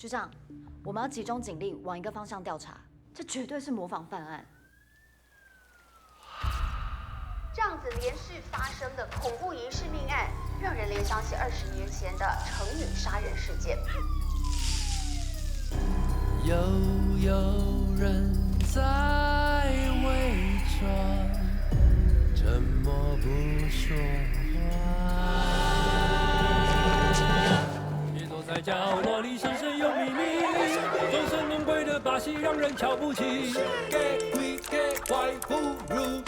局长，我们要集中警力往一个方向调查，这绝对是模仿犯案。这样子连续发生的恐怖疑式命案，让人联想起二十年前的成语杀人事件。又有人在角落里，深深有秘密，终身轮回的把戏让人瞧不起。给跪给跪，不如